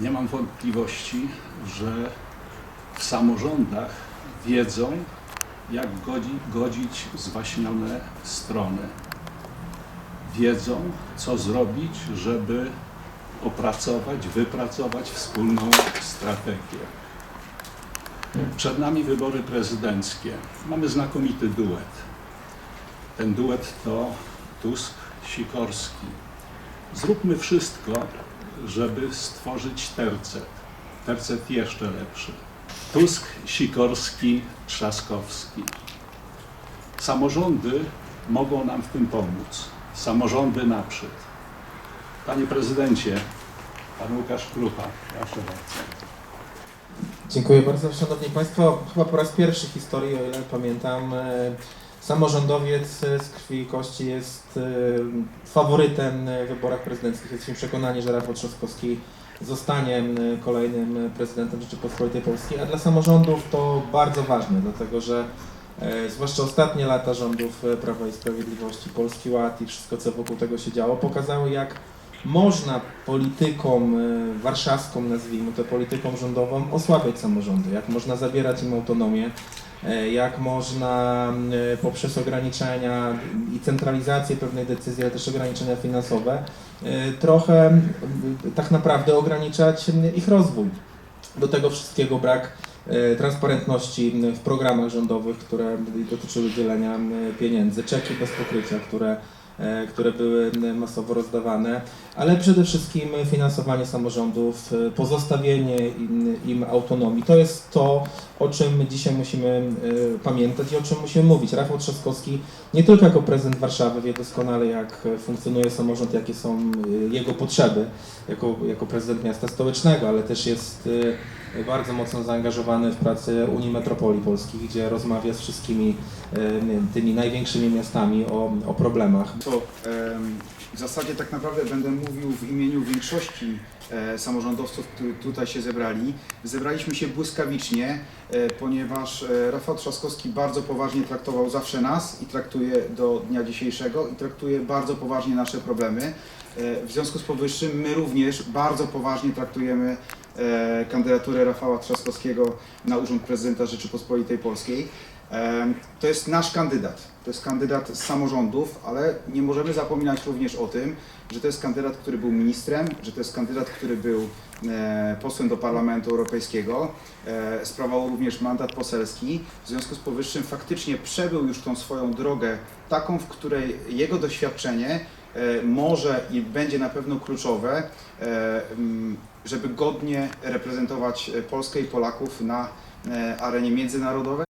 nie mam wątpliwości, że w samorządach wiedzą, jak godzi, godzić zwaśnione strony. Wiedzą, co zrobić, żeby opracować, wypracować wspólną strategię. Przed nami wybory prezydenckie. Mamy znakomity duet. Ten duet to Tusk-Sikorski. Zróbmy wszystko, żeby stworzyć tercet. Tercet jeszcze lepszy. Tusk, Sikorski, Trzaskowski. Samorządy mogą nam w tym pomóc. Samorządy naprzód. Panie prezydencie, pan Łukasz Krucha, proszę bardzo. Dziękuję bardzo, Szanowni Państwo. Chyba po raz pierwszy w historii, o ile pamiętam, e, samorządowiec e, z krwi i kości jest e, faworytem w wyborach prezydenckich. Jesteśmy przekonani, że Rafał Trzaskowski zostanie e, kolejnym prezydentem Rzeczypospolitej Polskiej, a dla samorządów to bardzo ważne, dlatego że e, zwłaszcza ostatnie lata rządów e, Prawa i Sprawiedliwości, Polski Ład i wszystko, co wokół tego się działo, pokazały, jak można polityką e, warszawską, nazwijmy to polityką rządową, osłabiać samorządy, jak można zabierać im autonomię, e, jak można e, poprzez ograniczenia i centralizację pewnej decyzji, ale też ograniczenia finansowe, trochę tak naprawdę ograniczać ich rozwój. Do tego wszystkiego brak transparentności w programach rządowych, które dotyczyły dzielenia pieniędzy, czeki bez pokrycia, które które były masowo rozdawane, ale przede wszystkim finansowanie samorządów, e, pozostawienie im, autonomii. To jest to, o czym dzisiaj musimy e, pamiętać i o czym musimy mówić. Rafał Trzaskowski nie tylko jako prezydent Warszawy wie doskonale, jak funkcjonuje samorząd, jakie są e, jego potrzeby jako, jako prezydent miasta stołecznego, ale też jest e, bardzo mocno zaangażowany w pracę Unii Metropolii Polskich, gdzie rozmawia z wszystkimi e, tymi największymi miastami o, o problemach. To w zasadzie tak naprawdę będę mówił w imieniu większości e, samorządowców, którzy tutaj się zebrali. Zebraliśmy się błyskawicznie, e, ponieważ e, Rafał Trzaskowski bardzo poważnie traktował zawsze nas i traktuje do dnia dzisiejszego i traktuje bardzo poważnie nasze problemy. W związku z powyższym my również bardzo poważnie traktujemy kandydaturę Rafała Trzaskowskiego na urząd prezydenta Rzeczypospolitej Polskiej. Em, To jest nasz kandydat. To jest kandydat z samorządów, ale nie możemy zapominać również o tym, że to jest kandydat, który był ministrem, że to jest kandydat, który był e, posłem do Parlamentu Europejskiego, e, sprawował również mandat poselski. W związku z powyższym faktycznie przebył już tą swoją drogę, taką, w której jego doświadczenie e, może i będzie na pewno kluczowe, e, żeby godnie reprezentować e, Polskę i Polaków na e, arenie międzynarodowej.